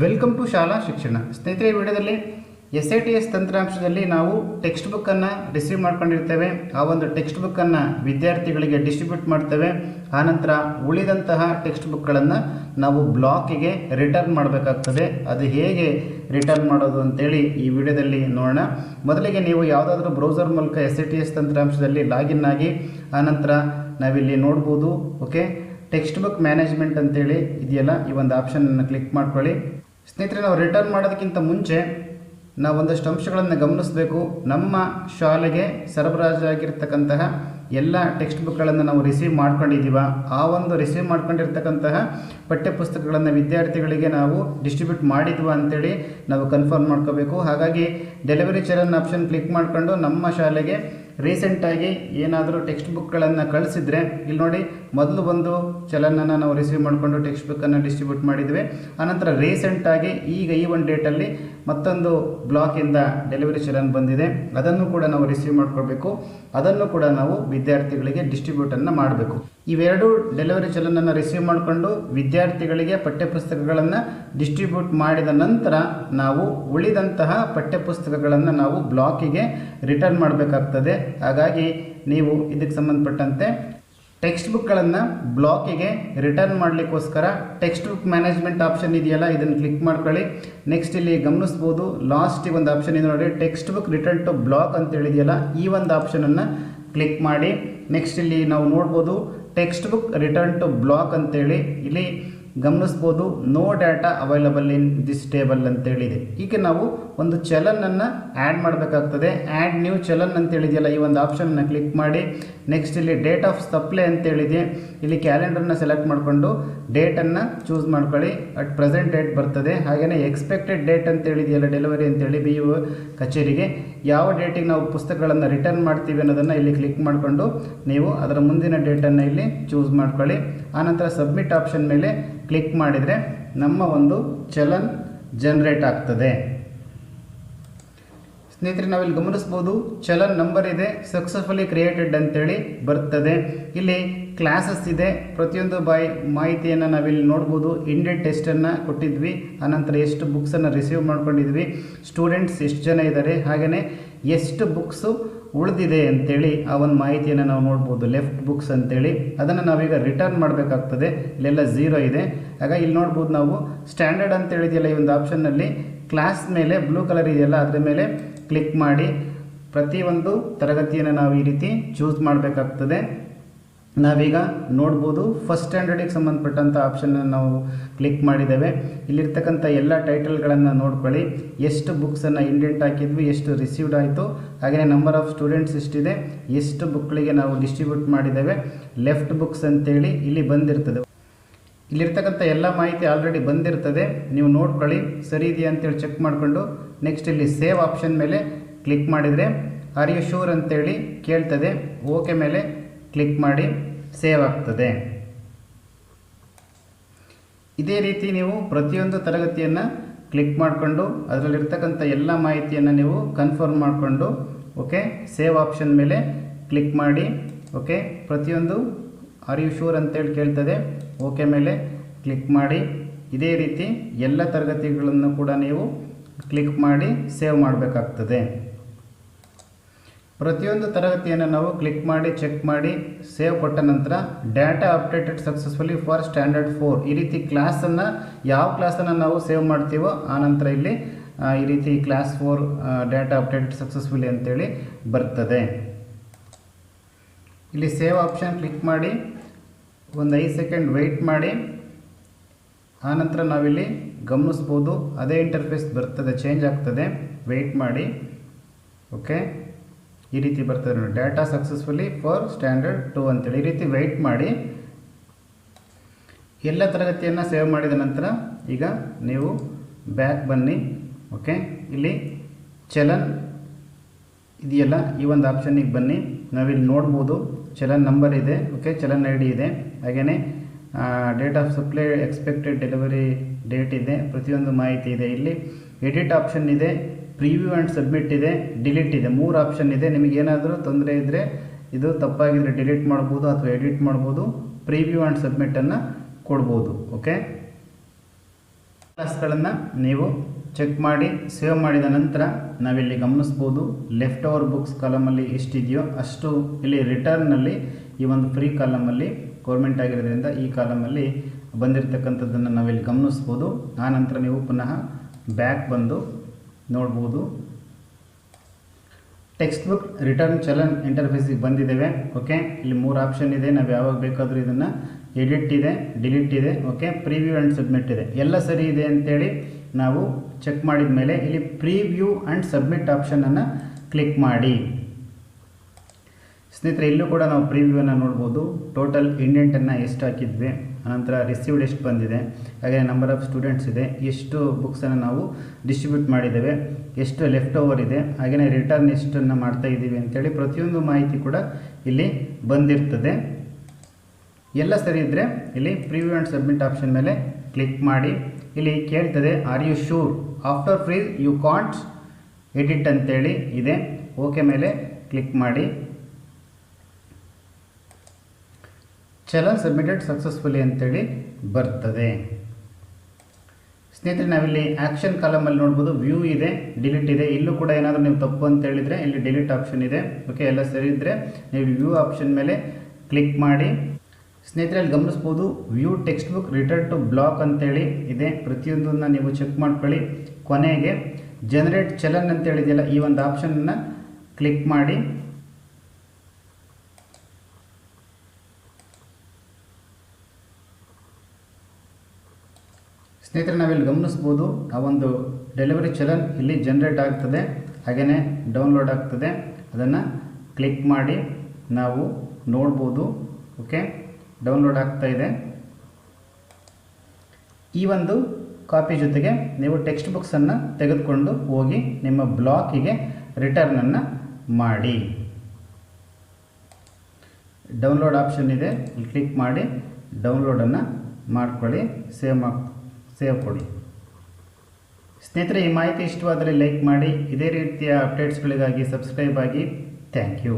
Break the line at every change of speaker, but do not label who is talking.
Welcome to ಶಾಲಾ ಶಿಕ್ಷಣ ಸ್ನೇಹಿತರೆ, ಈ ವಿಡಿಯೋದಲ್ಲಿ ಎಸ್ ಐ ಟಿ ಎಸ್ ತಂತ್ರಾಂಶದಲ್ಲಿ ನಾವು ಟೆಕ್ಸ್ಟ್ ಬುಕ್ಕನ್ನು ರಿಸೀವ್ ಮಾಡ್ಕೊಂಡಿರ್ತೇವೆ. ಆ ಒಂದು ಟೆಕ್ಸ್ಟ್ ಬುಕ್ಕನ್ನು ವಿದ್ಯಾರ್ಥಿಗಳಿಗೆ ಡಿಸ್ಟ್ರಿಬ್ಯೂಟ್ ಮಾಡ್ತೇವೆ. ಆನಂತರ ಉಳಿದಂತಹ ಟೆಕ್ಸ್ಟ್ ಬುಕ್ಗಳನ್ನು ನಾವು ಬ್ಲಾಕಿಗೆ ರಿಟರ್ನ್ ಮಾಡಬೇಕಾಗ್ತದೆ. ಅದು ಹೇಗೆ ರಿಟರ್ನ್ ಮಾಡೋದು ಅಂತೇಳಿ ಈ ವಿಡಿಯೋದಲ್ಲಿ ನೋಡೋಣ. ಮೊದಲಿಗೆ ನೀವು ಯಾವುದಾದ್ರೂ ಬ್ರೌಸರ್ ಮೂಲಕ ಎಸ್ ಐ ಟಿ ಎಸ್ ತಂತ್ರಾಂಶದಲ್ಲಿ ಲಾಗಿನ್ ಆಗಿ ಆನಂತರ ನಾವಿಲ್ಲಿ ನೋಡ್ಬೋದು ಓಕೆ ಟೆಕ್ಸ್ಟ್ ಬುಕ್ ಮ್ಯಾನೇಜ್ಮೆಂಟ್ ಅಂತೇಳಿ ಇದೆಯಲ್ಲ, ಈ ಒಂದು ಆಪ್ಷನನ್ನು ಕ್ಲಿಕ್ ಮಾಡ್ಕೊಳ್ಳಿ. ಸ್ನೇಹಿತರೆ, ನಾವು ರಿಟರ್ನ್ ಮಾಡೋದಕ್ಕಿಂತ ಮುಂಚೆ ನಾವು ಒಂದಷ್ಟು ಅಂಶಗಳನ್ನು ಗಮನಿಸಬೇಕು. ನಮ್ಮ ಶಾಲೆಗೆ ಸರಬರಾಜಾಗಿರ್ತಕ್ಕಂತಹ ಎಲ್ಲ ಟೆಕ್ಸ್ಟ್ ಬುಕ್ಗಳನ್ನು ನಾವು ರಿಸೀವ್ ಮಾಡ್ಕೊಂಡಿದ್ದೀವ, ಆ ಒಂದು ರಿಸೀವ್ ಮಾಡ್ಕೊಂಡಿರ್ತಕ್ಕಂತಹ ಪಠ್ಯಪುಸ್ತಕಗಳನ್ನು ವಿದ್ಯಾರ್ಥಿಗಳಿಗೆ ನಾವು ಡಿಸ್ಟ್ರಿಬ್ಯೂಟ್ ಮಾಡಿದ್ವ ಅಂತೇಳಿ ನಾವು ಕನ್ಫರ್ಮ್ ಮಾಡ್ಕೋಬೇಕು. ಹಾಗಾಗಿ ಡೆಲಿವರಿ ಚರನ್ ಆಪ್ಷನ್ ಕ್ಲಿಕ್ ಮಾಡಿಕೊಂಡು ನಮ್ಮ ಶಾಲೆಗೆ ರೀಸೆಂಟಾಗಿ ಏನಾದರೂ ಟೆಕ್ಸ್ಟ್ ಬುಕ್ಗಳನ್ನು ಕಳಿಸಿದ್ರೆ ಇಲ್ಲಿ ನೋಡಿ ಮೊದಲು ಒಂದು ಚಲನನ್ನು ನಾವು ರಿಸೀವ್ ಮಾಡಿಕೊಂಡು ಟೆಕ್ಸ್ಟ್ ಬುಕ್ಕನ್ನು ಡಿಸ್ಟ್ರಿಬ್ಯೂಟ್ ಮಾಡಿದ್ವಿ. ಆನಂತರ ರೀಸೆಂಟಾಗಿ ಈಗ ಈ ಒಂದು ಡೇಟಲ್ಲಿ ಮತ್ತೊಂದು ಬ್ಲಾಕಿಂದ ಡೆಲಿವರಿ ಚಲನ್ ಬಂದಿದೆ. ಅದನ್ನು ಕೂಡ ನಾವು ರಿಸೀವ್ ಮಾಡ್ಕೊಳ್ಬೇಕು. ಅದನ್ನು ಕೂಡ ನಾವು ವಿದ್ಯಾರ್ಥಿಗಳಿಗೆ ಡಿಸ್ಟ್ರಿಬ್ಯೂಟನ್ನು ಮಾಡಬೇಕು. ಇವೆರಡು ಡೆಲಿವರಿ ಚಲನನ್ನು ರಿಸೀವ್ ಮಾಡಿಕೊಂಡು ವಿದ್ಯಾರ್ಥಿಗಳಿಗೆ ಪಠ್ಯಪುಸ್ತಕಗಳನ್ನು ಡಿಸ್ಟ್ರಿಬ್ಯೂಟ್ ಮಾಡಿದ ನಂತರ ನಾವು ಉಳಿದಂತಹ ಪಠ್ಯಪುಸ್ತಕಗಳನ್ನು ನಾವು ಬ್ಲಾಕಿಗೆ ರಿಟರ್ನ್ ಮಾಡಬೇಕಾಗ್ತದೆ. ಹಾಗಾಗಿ ನೀವು ಇದಕ್ಕೆ ಸಂಬಂಧಪಟ್ಟಂತೆ ಟೆಕ್ಸ್ಟ್ ಬುಕ್ಗಳನ್ನು ಬ್ಲಾಕಿಗೆ ರಿಟರ್ನ್ ಮಾಡಲಿಕ್ಕೋಸ್ಕರ ಟೆಕ್ಸ್ಟ್ ಬುಕ್ ಮ್ಯಾನೇಜ್ಮೆಂಟ್ ಆಪ್ಷನ್ ಇದೆಯಲ್ಲ, ಇದನ್ನು ಕ್ಲಿಕ್ ಮಾಡ್ಕೊಳ್ಳಿ. ನೆಕ್ಸ್ಟ್ ಇಲ್ಲಿ ಗಮನಿಸ್ಬೋದು ಲಾಸ್ಟಿಗೆ ಒಂದು ಆಪ್ಷನ್ ಇದೆ ನೋಡಿ text book return to block ಅಂತ ಹೇಳಿದೆಯಲ್ಲ, ಈ ಒಂದು ಆಪ್ಷನನ್ನು ಕ್ಲಿಕ್ ಮಾಡಿ. ನೆಕ್ಸ್ಟ್ ಇಲ್ಲಿ ನಾವು ನೋಡ್ಬೋದು text book return to block ಅಂತೇಳಿ, ಇಲ್ಲಿ ಗಮನಿಸ್ಬೋದು no data available in this table ಅಂತೇಳಿದೆ. ಈಗ ನಾವು ಒಂದು ಚಲನನ್ನು ಆ್ಯಡ್ ಮಾಡಬೇಕಾಗ್ತದೆ. ಆ್ಯಡ್ ನ್ಯೂ ಚಲನ್ ಅಂತೇಳಿದೆಯಲ್ಲ, ಈ ಒಂದು ಆಪ್ಷನ್ನ ಕ್ಲಿಕ್ ಮಾಡಿ. ನೆಕ್ಸ್ಟ್ ಇಲ್ಲಿ ಡೇಟ್ ಆಫ್ ಸಪ್ಲೈ ಅಂತೇಳಿದೆ. ಇಲ್ಲಿ ಕ್ಯಾಲೆಂಡರ್ನ ಸೆಲೆಕ್ಟ್ ಮಾಡಿಕೊಂಡು ಡೇಟನ್ನು ಚೂಸ್ ಮಾಡ್ಕೊಳ್ಳಿ. ಅಟ್ ಪ್ರೆಸೆಂಟ್ ಡೇಟ್ ಬರ್ತದೆ. ಹಾಗೆಯೇ ಎಕ್ಸ್ಪೆಕ್ಟೆಡ್ ಡೇಟ್ ಅಂತೇಳಿದೆಯಲ್ಲ ಡೆಲಿವರಿ ಅಂತೇಳಿ ಬಿ ಯು ಕಚೇರಿಗೆ. ಯಾವ ಡೇಟಿಗೆ ನಾವು ಪುಸ್ತಕಗಳನ್ನು ರಿಟರ್ನ್ ಮಾಡ್ತೀವಿ ಅನ್ನೋದನ್ನು ಇಲ್ಲಿ ಕ್ಲಿಕ್ ಮಾಡಿಕೊಂಡು ನೀವು ಅದರ ಮುಂದಿನ ಡೇಟನ್ನು ಇಲ್ಲಿ ಚೂಸ್ ಮಾಡ್ಕೊಳ್ಳಿ. ಆನಂತರ ಸಬ್ಮಿಟ್ ಆಪ್ಷನ್ ಮೇಲೆ ಕ್ಲಿಕ್ ಮಾಡಿದರೆ ನಮ್ಮ ಒಂದು ಚಲನ್ ಜನ್ರೇಟ್ ಆಗ್ತದೆ. ಸ್ನೇಹಿತರೆ, ನಾವಿಲ್ಲಿ ಗಮನಿಸ್ಬೋದು ಚಲನ್ ನಂಬರ್ ಇದೆ ಸಕ್ಸಸ್ಫುಲಿ ಕ್ರಿಯೇಟೆಡ್ ಅಂತೇಳಿ ಬರ್ತದೆ. ಇಲ್ಲಿ ಕ್ಲಾಸಸ್ ಇದೆ. ಪ್ರತಿಯೊಂದು ಬಾಯ್ ಮಾಹಿತಿಯನ್ನು ನಾವಿಲ್ಲಿ ನೋಡ್ಬೋದು. ಇಂಡಿಯನ್ ಟೆಸ್ಟನ್ನು ಕೊಟ್ಟಿದ್ವಿ. ಆನಂತರ ಎಷ್ಟು ಬುಕ್ಸನ್ನು ರಿಸೀವ್ ಮಾಡ್ಕೊಂಡಿದ್ವಿ. ಸ್ಟೂಡೆಂಟ್ಸ್ ಎಷ್ಟು ಜನ ಇದ್ದಾರೆ ಹಾಗೆಯೇ ಎಷ್ಟು ಬುಕ್ಸು ಉಳಿದಿದೆ ಅಂತೇಳಿ ಆ ಒಂದು ಮಾಹಿತಿಯನ್ನು ನಾವು ನೋಡ್ಬೋದು. ಲೆಫ್ಟ್ ಬುಕ್ಸ್ ಅಂತೇಳಿ. ಅದನ್ನು ನಾವೀಗ ರಿಟರ್ನ್ ಮಾಡಬೇಕಾಗ್ತದೆ. ಇಲ್ಲೆಲ್ಲ ಝೀರೋ ಇದೆ. ಆಗ ಇಲ್ಲಿ ನೋಡ್ಬೋದು ನಾವು ಸ್ಟ್ಯಾಂಡರ್ಡ್ ಅಂತ ಹೇಳಿದೆಯಲ್ಲ ಈ ಒಂದು ಆಪ್ಷನ್ನಲ್ಲಿ ಕ್ಲಾಸ್ ಮೇಲೆ ಬ್ಲೂ ಕಲರ್ ಇದೆಯಲ್ಲ, ಅದರ ಮೇಲೆ ಕ್ಲಿಕ್ ಮಾಡಿ ಪ್ರತಿಯೊಂದು ತರಗತಿಯನ್ನು ನಾವು ಈ ರೀತಿ ಚೂಸ್ ಮಾಡಬೇಕಾಗ್ತದೆ. ನಾವೀಗ ನೋಡ್ಬೋದು ಫಸ್ಟ್ ಸ್ಟ್ಯಾಂಡರ್ಡಿಗೆ ಸಂಬಂಧಪಟ್ಟಂಥ ಆಪ್ಷನ್ನ ನಾವು ಕ್ಲಿಕ್ ಮಾಡಿದ್ದೇವೆ. ಇಲ್ಲಿರ್ತಕ್ಕಂಥ ಎಲ್ಲ ಟೈಟಲ್ಗಳನ್ನು ನೋಡ್ಕೊಳ್ಳಿ. ಎಷ್ಟು ಬುಕ್ಸನ್ನು ಇಂಡೆಂಟ್ ಹಾಕಿದ್ವಿ, ಎಷ್ಟು ರಿಸೀವ್ಡ್ ಆಯಿತು. ಹಾಗೆಯೇ ನಂಬರ್ ಆಫ್ ಸ್ಟೂಡೆಂಟ್ಸ್ ಎಷ್ಟಿದೆ, ಎಷ್ಟು ಬುಕ್ಗಳಿಗೆ ನಾವು ಡಿಸ್ಟ್ರಿಬ್ಯೂಟ್ ಮಾಡಿದ್ದೇವೆ. ಲೆಫ್ಟ್ ಬುಕ್ಸ್ ಅಂತೇಳಿ ಇಲ್ಲಿ ಬಂದಿರ್ತದೆ. ಇಲ್ಲಿರ್ತಕ್ಕಂಥ ಎಲ್ಲ ಮಾಹಿತಿ ಆಲ್ರೆಡಿ ಬಂದಿರ್ತದೆ. ನೀವು ನೋಡ್ಕೊಳ್ಳಿ, ಸರಿ ಇದೆಯಾ ಅಂತೇಳಿ ಚೆಕ್ ಮಾಡಿಕೊಂಡು ನೆಕ್ಸ್ಟ್ ಇಲ್ಲಿ ಸೇವ್ ಆಪ್ಷನ್ ಮೇಲೆ ಕ್ಲಿಕ್ ಮಾಡಿದರೆ ಆರ್ ಯು ಶೂರ್ ಅಂತೇಳಿ ಕೇಳ್ತದೆ. ಓಕೆ ಮೇಲೆ ಕ್ಲಿಕ್ ಮಾಡಿ ಸೇವ್ ಆಗ್ತದೆ. ಇದೇ ರೀತಿ ನೀವು ಪ್ರತಿಯೊಂದು ತರಗತಿಯನ್ನು ಕ್ಲಿಕ್ ಮಾಡಿಕೊಂಡು, ಅದರಲ್ಲಿರ್ತಕ್ಕಂಥ ಎಲ್ಲ ಮಾಹಿತಿಯನ್ನು ನೀವು ಕನ್ಫರ್ಮ್ ಮಾಡಿಕೊಂಡು ಓಕೆ ಸೇವ್ ಆಪ್ಷನ್ ಮೇಲೆ ಕ್ಲಿಕ್ ಮಾಡಿ ಓಕೆ ಪ್ರತಿಯೊಂದು ಆರ್ ಯು ಶೂರ್ ಅಂತೇಳಿ ಕೇಳ್ತದೆ. ಓಕೆ ಮೇಲೆ ಕ್ಲಿಕ್ ಮಾಡಿ. ಇದೇ ರೀತಿ ಎಲ್ಲ ತರಗತಿಗಳನ್ನು ಕೂಡ ನೀವು ಕ್ಲಿಕ್ ಮಾಡಿ ಸೇವ್ ಮಾಡಬೇಕಾಗ್ತದೆ. ಪ್ರತಿಯೊಂದು ತರಗತಿಯನ್ನು ನಾವು ಕ್ಲಿಕ್ ಮಾಡಿ ಚೆಕ್ ಮಾಡಿ ಸೇವ್ ಕೊಟ್ಟ ನಂತರ data updated successfully for standard four ಈ ರೀತಿ ಕ್ಲಾಸನ್ನು ಯಾವ ಕ್ಲಾಸನ್ನು ನಾವು ಸೇವ್ ಮಾಡ್ತೀವೋ ಆ ನಂತರ ಇಲ್ಲಿ ಈ ರೀತಿ class four data updated successfully ಅಂತೇಳಿ ಬರ್ತದೆ. ಇಲ್ಲಿ ಸೇವ್ ಆಪ್ಷನ್ ಕ್ಲಿಕ್ ಮಾಡಿ, ಒಂದು ಐದು ಸೆಕೆಂಡ್ ವೆಯ್ಟ್ ಮಾಡಿ. ಆನಂತರ ನಾವಿಲ್ಲಿ ಗಮನಿಸ್ಬೋದು, ಅದೇ ಇಂಟರ್ಫೇಸ್ ಬರ್ತದೆ ಚೇಂಜ್ ಆಗ್ತದೆ ವೆಯ್ಟ್ ಮಾಡಿ. ಓಕೆ ಈ ರೀತಿ ಬರ್ತದೆ ನೋಡಿ data successfully for standard two ಅಂತೇಳಿ. ಈ ರೀತಿ ವೆಯ್ಟ್ ಮಾಡಿ. ಎಲ್ಲ ತರಗತಿಯನ್ನು ಸೇವ್ ಮಾಡಿದ ನಂತರ ಈಗ ನೀವು ಬ್ಯಾಕ್ ಬನ್ನಿ. ಓಕೆ ಇಲ್ಲಿ ಚಲನ್ ಇದೆಯಲ್ಲ? ಈ ಒಂದು ಆಪ್ಷನ್ನಿಗೆ ಬನ್ನಿ. ನಾವಿಲ್ಲಿ ನೋಡ್ಬೋದು. ಚಲನ್ ನಂಬರ್ ಇದೆ. ಓಕೆ ಚಲನ್ ಐ ಇದೆ. ಹಾಗೆಯೇ date of supply expected delivery date ಇದೆ. ಪ್ರತಿಯೊಂದು ಮಾಹಿತಿ ಇದೆ ಇಲ್ಲಿ. ಎಡಿಟ್ ಆಪ್ಷನ್ ಇದೆ. ಪ್ರಿವ್ಯೂ ಆ್ಯಂಡ್ ಸಬ್ಮಿಟ್ ಇದೆ. ಡಿಲೀಟ್ ಇದೆ. ಮೂರು ಆಪ್ಷನ್ ಇದೆ. ನಿಮಗೇನಾದರೂ ತೊಂದರೆ ಇದ್ದರೆ ಇದು ತಪ್ಪಾಗಿದ್ದರೆ ಡಿಲೀಟ್ ಮಾಡ್ಬೋದು ಅಥವಾ ಎಡಿಟ್ ಮಾಡ್ಬೋದು. ಪ್ರಿವ್ಯೂ ಆ್ಯಂಡ್ ಸಬ್ಮಿಟನ್ನು ಕೊಡ್ಬೋದು. ಓಕೆ ಕ್ಲಾಸ್ಗಳನ್ನು ನೀವು ಚೆಕ್ ಮಾಡಿ ಸೇವ್ ಮಾಡಿದ ನಂತರ ನಾವಿಲ್ಲಿ ಗಮನಿಸ್ಬೋದು ಲೆಫ್ಟ್ ಓವರ್ ಬುಕ್ಸ್ ಕಾಲಮಲ್ಲಿ ಎಷ್ಟಿದೆಯೋ ಅಷ್ಟು ಇಲ್ಲಿ ರಿಟರ್ನಲ್ಲಿ ಈ ಒಂದು ಫ್ರೀ ಕಾಲಮಲ್ಲಿ ಗೌರ್ಮೆಂಟ್ ಆಗಿರೋದ್ರಿಂದ ಈ ಕಾಲಮಲ್ಲಿ ಬಂದಿರತಕ್ಕಂಥದ್ದನ್ನು ನಾವಿಲ್ಲಿ ಗಮನಿಸ್ಬೋದು. ಆನಂತರ ನೀವು ಪುನಃ ಬ್ಯಾಕ್ ಬಂದು ನೋಡ್ಬೋದು. ಟೆಕ್ಸ್ಟ್ ಬುಕ್ ರಿಟರ್ನ್ ಚಲನ್ ಇಂಟರ್ಫೇಸಿಗೆ ಬಂದಿದ್ದೇವೆ ಓಕೆ ಇಲ್ಲಿ ಮೂರು ಆಪ್ಷನ್ ಇದೆ, ನಾವು ಯಾವಾಗ ಬೇಕಾದರೂ ಇದನ್ನು ಎಡಿಟ್ ಇದೆ ಡಿಲೀಟ್ ಇದೆ ಓಕೆ ಪ್ರಿವ್ಯೂ ಆ್ಯಂಡ್ ಸಬ್ಮಿಟ್ ಇದೆ. ಎಲ್ಲ ಸರಿ ಇದೆ ಅಂತೇಳಿ ನಾವು ಚೆಕ್ ಮಾಡಿದ ಮೇಲೆ ಇಲ್ಲಿ ಪ್ರಿವ್ಯೂ ಆ್ಯಂಡ್ ಸಬ್ಮಿಟ್ ಆಪ್ಷನನ್ನು ಕ್ಲಿಕ್ ಮಾಡಿ. ಸ್ನೇಹಿತರೆ, ಇಲ್ಲೂ ಕೂಡ ನಾವು ಪ್ರಿವ್ಯೂವನ್ನು ನೋಡ್ಬೋದು. ಟೋಟಲ್ ಇಂಡೆಂಟನ್ನು ಎಷ್ಟು ಹಾಕಿದ್ವಿ, ಅನಂತರ ರಿಸೀವ್ಡ್ ಎಷ್ಟು ಬಂದಿದೆ, ಹಾಗೆ ನಂಬರ್ ಆಫ್ ಸ್ಟೂಡೆಂಟ್ಸ್ ಇದೆ, ಎಷ್ಟು ಬುಕ್ಸನ್ನು ನಾವು ಡಿಸ್ಟ್ರಿಬ್ಯೂಟ್ ಮಾಡಿದ್ದೇವೆ, ಎಷ್ಟು ಲೆಫ್ಟ್ ಓವರ್ ಇದೆ ಹಾಗೆಯೇ ರಿಟರ್ನ್ ಎಷ್ಟನ್ನು ಮಾಡ್ತಾ ಇದ್ದೀವಿ ಅಂತೇಳಿ ಪ್ರತಿಯೊಂದು ಮಾಹಿತಿ ಕೂಡ ಇಲ್ಲಿ ಬಂದಿರ್ತದೆ. ಎಲ್ಲ ಸರಿ ಇದ್ದರೆ ಇಲ್ಲಿ ಪ್ರಿವ್ಯೂ ಆ್ಯಂಡ್ ಸಬ್ಮಿಟ್ ಆಪ್ಷನ್ ಮೇಲೆ ಕ್ಲಿಕ್ ಮಾಡಿ. ಇಲ್ಲಿ ಕೇಳ್ತದೆ are you sure after freeze you can't edit ಅಂತೇಳಿ ಇದೆ. ಓಕೆ ಮೇಲೆ ಕ್ಲಿಕ್ ಮಾಡಿ. ಚಲನ್ ಸಬ್ಮಿಟೆಡ್ ಸಕ್ಸಸ್ಫುಲಿ ಅಂತೇಳಿ ಬರ್ತದೆ. ಸ್ನೇಹಿತರೆ, ನಾವಿಲ್ಲಿ ಆ್ಯಕ್ಷನ್ ಕಾಲಮಲ್ಲಿ ನೋಡ್ಬೋದು. ವ್ಯೂ ಇದೆ ಡಿಲೀಟ್ ಇದೆ. ಇಲ್ಲೂ ಕೂಡ ಏನಾದರೂ ನೀವು ತಪ್ಪು ಅಂತ ಹೇಳಿದರೆ ಇಲ್ಲಿ ಡಿಲೀಟ್ ಆಪ್ಷನ್ ಇದೆ. ಓಕೆ ಎಲ್ಲ ಸರಿ ಇದ್ದರೆ ನೀವು ವ್ಯೂ ಆಪ್ಷನ್ ಮೇಲೆ ಕ್ಲಿಕ್ ಮಾಡಿ. ಸ್ನೇಹಿತರೆ ಅಲ್ಲಿ ಗಮನಿಸ್ಬೋದು view textbook return to block ಅಂತೇಳಿ ಇದೆ. ಪ್ರತಿಯೊಂದನ್ನು ನೀವು ಚೆಕ್ ಮಾಡ್ಕೊಳ್ಳಿ. ಕೊನೆಗೆ ಜನರೇಟ್ ಚಲನ್ ಅಂತ ಹೇಳಿದೆಯಲ್ಲ ಈ ಒಂದು ಆಪ್ಷನನ್ನು ಕ್ಲಿಕ್ ಮಾಡಿ. ಸ್ನೇಹಿತರೆ, ನಾವಿಲ್ಲಿ ಗಮನಿಸ್ಬೋದು, ಆ ಒಂದು ಡೆಲಿವರಿ ಚಲನ್ ಇಲ್ಲಿ ಜನ್ರೇಟ್ ಆಗ್ತದೆ. ಹಾಗೆಯೇ ಡೌನ್ಲೋಡ್ ಆಗ್ತದೆ. ಅದನ್ನು ಕ್ಲಿಕ್ ಮಾಡಿ ನಾವು ನೋಡ್ಬೋದು. ಓಕೆ ಡೌನ್ಲೋಡ್ ಆಗ್ತಾ ಇದೆ. ಈ ಒಂದು ಕಾಪಿ ಜೊತೆಗೆ ನೀವು ಟೆಕ್ಸ್ಟ್ ಬುಕ್ಸನ್ನು ತೆಗೆದುಕೊಂಡು ಹೋಗಿ ನಿಮ್ಮ ಬ್ಲಾಕಿಗೆ ರಿಟರ್ನನ್ನು ಮಾಡಿ. ಡೌನ್ಲೋಡ್ ಆಪ್ಷನ್ ಇದೆ. ಇಲ್ಲಿ ಕ್ಲಿಕ್ ಮಾಡಿ ಡೌನ್ಲೋಡನ್ನು ಮಾಡ್ಕೊಳ್ಳಿ ಸೇವ್ ಮಾ ಸೇವ್ ಕೊಡಿ. ಸ್ನೇಹಿತರೆ, ಈ ಮಾಹಿತಿ ಇಷ್ಟವಾದರೆ ಲೈಕ್ ಮಾಡಿ. ಇದೇ ರೀತಿಯ ಅಪ್ಡೇಟ್ಸ್ಗಳಿಗಾಗಿ ಸಬ್ಸ್ಕ್ರೈಬ್ ಆಗಿ. Thank you